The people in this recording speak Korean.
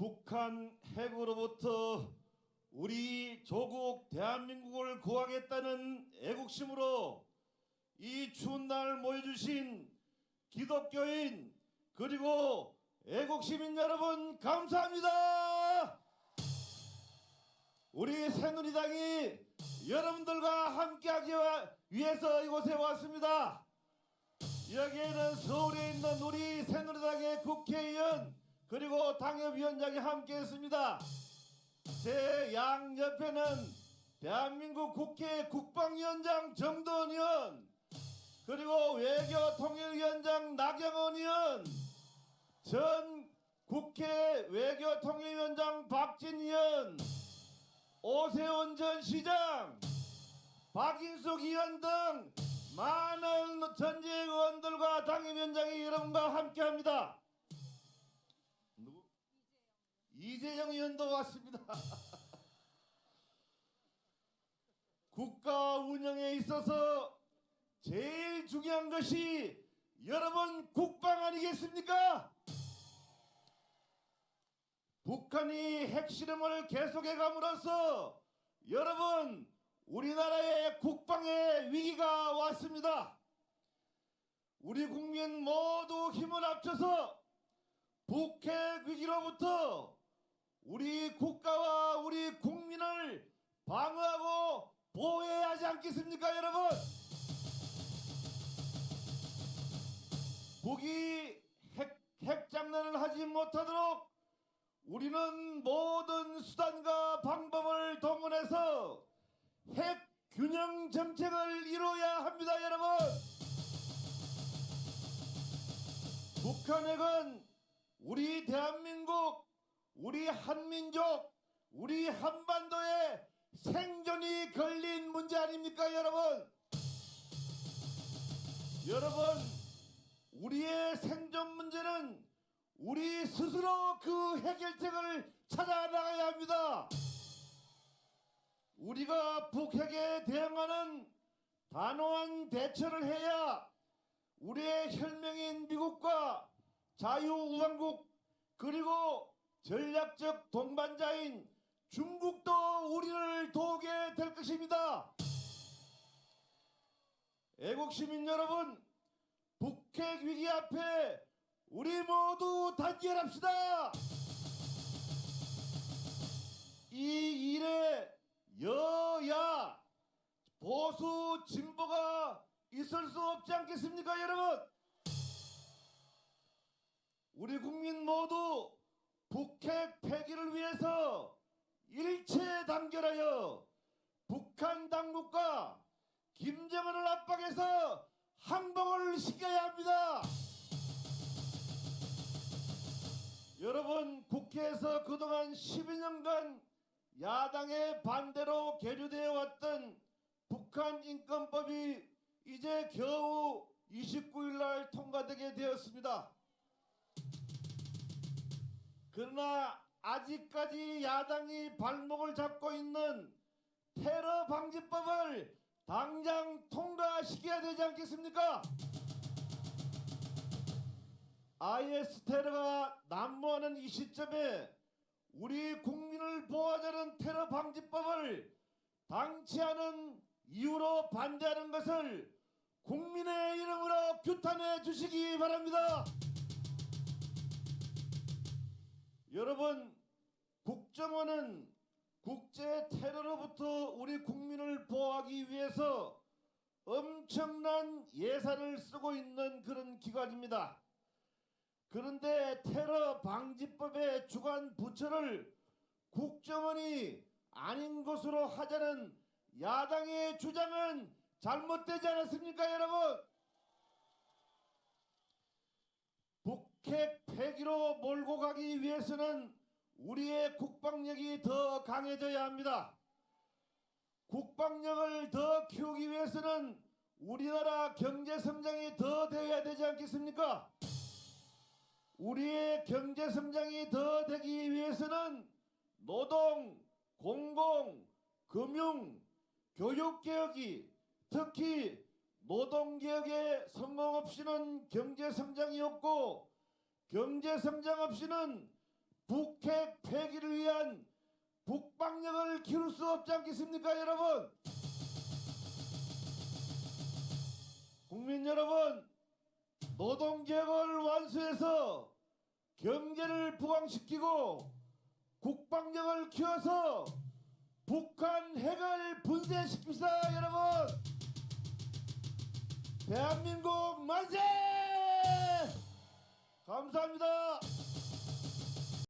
북한 핵으로부터 우리 조국 대한민국을 구하겠다는 애국심으로 이 추운 날 모여주신 기독교인 그리고 애국 시민 여러분 감사합니다. 우리 새누리당이 여러분들과 함께하기 위해서 이곳에 왔습니다. 여기에는 서울에 있는 우리 새누리당의 국회의원 그리고 당협위원장이 함께했습니다. 제 양 옆에는 대한민국 국회 국방위원장 정도원 의원 그리고 외교통일위원장 나경원 의원 전 국회 외교통일위원장 박진 의원 오세훈 전 시장 박인숙 의원 등 많은 전직 의원들과 당협위원장이 여러분과 함께합니다. 이재영 의원도 왔습니다. 국가 운영에 있어서 제일 중요한 것이 여러분 국방 아니겠습니까? 북한이 핵실험을 계속해 감으로써 여러분 우리나라의 국방의 위기가 왔습니다. 우리 국민 모두 힘을 합쳐서 북핵 위기로부터 방어하고 보호해야 하지 않겠습니까, 여러분? 북이 핵, 핵 장난을 하지 못하도록 우리는 모든 수단과 방법을 동원해서 핵 균형 정책을 이루어야 합니다, 여러분. 북한 핵은 우리 대한민국, 우리 한민족, 우리 한반도의 생존이 걸린 문제 아닙니까, 여러분? 여러분, 우리의 생존 문제는 우리 스스로 그 해결책을 찾아 나가야 합니다. 우리가 북핵에 대응하는 단호한 대처를 해야 우리의 혈명인 미국과 자유우방국 그리고 전략적 동반자인 중국도 될 것입니다. 애국 시민 여러분, 북핵 위기 앞에 우리 모두 단결합시다. 이 일에 여야 보수 진보가 있을 수 없지 않겠습니까, 여러분? 우리 국민 모두 북핵 폐기를 위해서 일체 단결하여 북한 당국과 김정은을 압박해서 항복을 시켜야 합니다. 여러분 국회에서 그동안 12년간 야당의 반대로 계류되어 왔던 북한 인권법이 이제 겨우 29일 날 통과되게 되었습니다. 그러나 아직까지 야당이 발목을 잡고 있는 테러 방지법을 당장 통과시켜야 되지 않겠습니까? IS 테러가 난무하는 이 시점에 우리 국민을 보호하자는 테러 방지법을 방치하는 이유로 반대하는 것을 국민의 이름으로 규탄해 주시기 바랍니다. 여러분, 국정원은 국제 테러로부터 우리 국민을 보호하기 위해서 엄청난 예산을 쓰고 있는 그런 기관입니다. 그런데 테러 방지법의 주관 부처를 국정원이 아닌 것으로 하자는 야당의 주장은 잘못되지 않았습니까, 여러분? 북핵 폐기로 몰고 가기 위해서는 우리의 국방력이 더 강해져야 합니다. 국방력을 더 키우기 위해서는 우리나라 경제 성장이 더 되어야 되지 않겠습니까? 우리의 경제 성장이 더 되기 위해서는 노동, 공공, 금융, 교육 개혁이 특히 노동 개혁의 성공 없이는 경제 성장이 없고 경제 성장 없이는 북핵 폐기를 위한 북방력을 키울 수 없지 않겠습니까 여러분? 국민 여러분 노동개혁을 완수해서 경제를 부강시키고 국방력을 키워서 북한 핵을 분쇄시킵시다 여러분! 대한민국 만세! 감사합니다